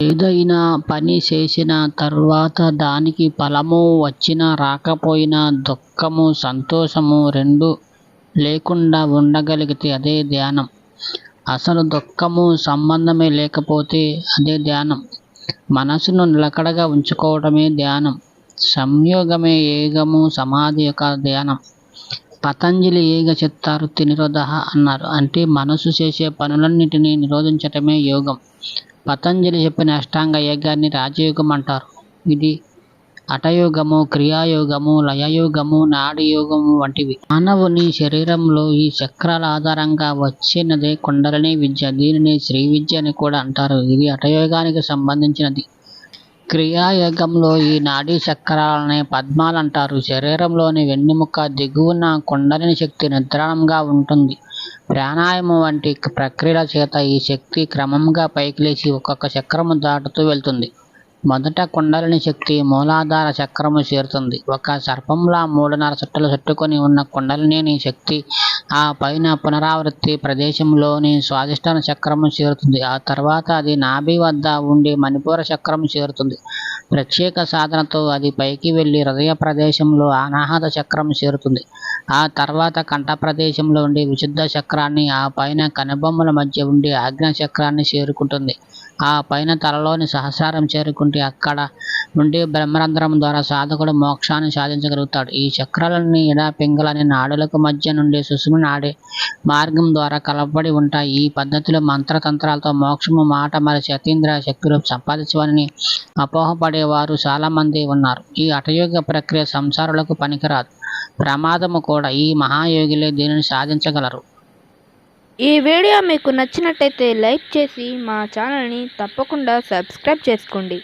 ఏదైనా పని చేసిన తర్వాత దానికి ఫలము వచ్చినా రాకపోయినా దుఃఖము సంతోషము రెండూ లేకుండా ఉండగలిగితే అదే ధ్యానం. అసలు దుఃఖము సంబంధమే లేకపోతే అదే ధ్యానం. మనసును నిలకడగా ఉంచుకోవడమే ధ్యానం. సంయోగమే ఏగము సమాధి యొక్క ధ్యానం. పతంజలి ఏగ చిత్తావృత్తి నిరోధ అన్నారు. అంటే మనసు చేసే పనులన్నిటినీ నిరోధించటమే యోగం. పతంజలి చెప్పిన అష్టాంగ యోగాన్ని రాజయోగం అంటారు. ఇది హఠయోగము క్రియాయోగము లయయోగము నాడి యోగము వంటివి. మానవుని శరీరంలో ఈ చక్రాల ఆధారంగా వచ్చినదే కుండలిని విద్య. దీనిని శ్రీ విద్య అని కూడా అంటారు. ఇది హఠయోగానికి సంబంధించినది. క్రియాయోగంలో ఈ నాడీ చక్రాలనే పద్మాలు అంటారు శరీరంలోని వెన్నెముక దిగువన కుండలిని శక్తి నిద్రాణంగా ఉంటుంది. ప్రాణాయామం వంటి ప్రక్రియల చేత ఈ శక్తి క్రమంగా పైకి లేచి ఒక్కొక్క చక్రము దాటుతూ వెళ్తుంది. మొదట కుండలిని శక్తి మూలాధార చక్రము చేరుతుంది. ఒక సర్పంలా మూడున్నర చుట్టలు చుట్టుకొని ఉన్న కుండలిని శక్తి ఆ పైన పునరావృత్తి ప్రదేశంలోని స్వాదిష్టాన చక్రము చేరుతుంది. ఆ తర్వాత అది నాభి వద్ద ఉండి మణిపూర చక్రము చేరుతుంది. ప్రత్యేక సాధనతో అది పైకి వెళ్ళి హృదయ ప్రదేశంలో అనాహత చక్రం చేరుతుంది. ఆ తర్వాత కంఠ ప్రదేశంలో ఉండి విశుద్ధ చక్రాన్ని ఆ పైన కనుబొమ్మల మధ్య ఉండి ఆజ్ఞా చక్రాన్ని చేరుకుంటుంది. ఆ పైన తలలోని సహసారం చేరుకుంటే అక్కడ నుండి బ్రహ్మరంధ్రం ద్వారా సాధకుడు మోక్షాన్ని సాధించగలుగుతాడు. ఈ చక్రాలన్నీ ఇడా పింగలని నాడులకు మధ్య నుండి సుషుమ్న నాడి మార్గం ద్వారా కలపబడి ఉంటాయి. ఈ పద్ధతిలో మంత్రతంత్రాలతో మోక్షము మాట మరి శతీంద్ర శక్తులు సంపాదించవని అపోహపడేవారు చాలామంది ఉన్నారు. ఈ అటయోగ ప్రక్రియ సంసారులకు పనికిరాదు. ప్రమాదము కూడా ఈ మహాయోగిలే దీనిని సాధించగలరు. ఈ వీడియో మీకు నచ్చినట్టయితే లైక్ చేసి మా ఛానల్ని తప్పకుండా సబ్స్క్రైబ్ చేసుకోండి.